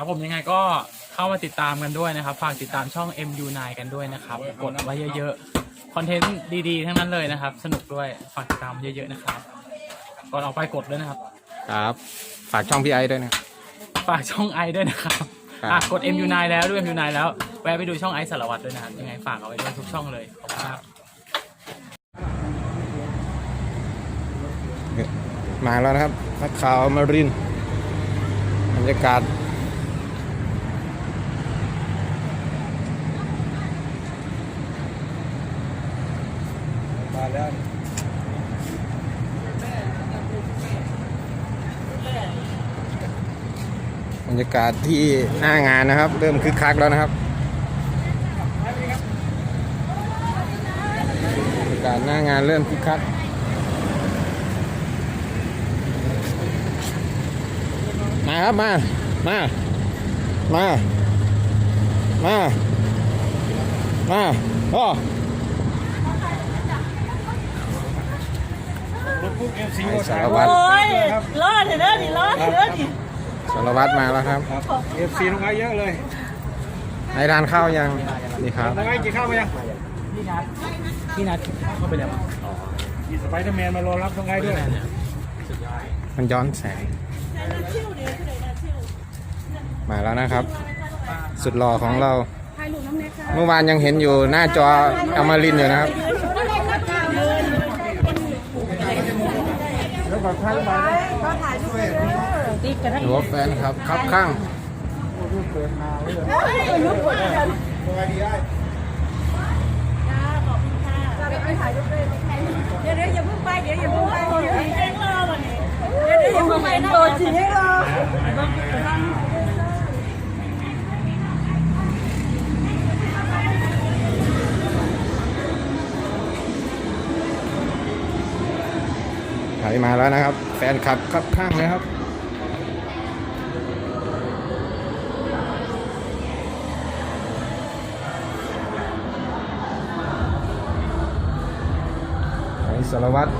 ครับผมยังไงก็เข้ามาติดตามกันด้วยนะครับ ฝากติดตามช่อง MU9 กันด้วยนะครับ กดไว้เยอะๆ คอนเทนต์ดีๆ ทั้งนั้นเลยนะครับ สนุกด้วย ฝากติดตามเยอะๆนะครับ ก่อนออกไปกดด้วยนะครับ ครับ ฝากช่องพี่ไอ้ด้วยนะ ฝากช่องไอด้วยนะครับครับ อะกด MU9 แล้วด้วย MU9 แล้ว แวะไปดูช่องไอสารวัตรด้วยนะครับยังไงฝากเอาไว้ด้วยทุกช่องเลย ขอบคุณครับ มาแล้วนะครับนักข่าวอมารินทร์บรรยากาศ แล้วบรรยากาศที่หน้างานนะครับ เริ่มคึกคักแล้วนะครับบรรยากาศหน้างานเริ่มคึกคักมาครับมา มา มา มา มาโอ้ไอ้ สารวัตรโอ้ยรอดเถอะเด้อนี่รอดเถอะเด้อนี่สารวัตรมาแล้วครับเอฟซีน้องไอ้เยอะเลยไอ้ทานข้าวยังนี่ครับน้องไอ้กินข้าวมายังพี่นัทพี่นัทเข้าไปแล้วมั้งอ๋อมีสไปเดอร์แมนมารอรับน้องไอ้ด้วยแมนเนี่ยสุดยอดมันย้อนแสงมาแล้วนะครับ สุดหล่อของเราเมื่อวานยังเห็นอยู่หน้าจออมรินทร์อยู่นะครับ หรือว่าแฟนครับครับข้างเดี๋ยวเดี๋ยวอย่าเพิ่งไปเดี๋ยวอย่าเพิ่งไปเดี๋ยวเองรอวันนี้เดี๋ยวเดี๋ยวอย่าเพิ่งไปนะตัวจริงเอง รอไหลมาแล้วนะครับ แฟนคลับครับข้างเลยครับไอ้สารวัตร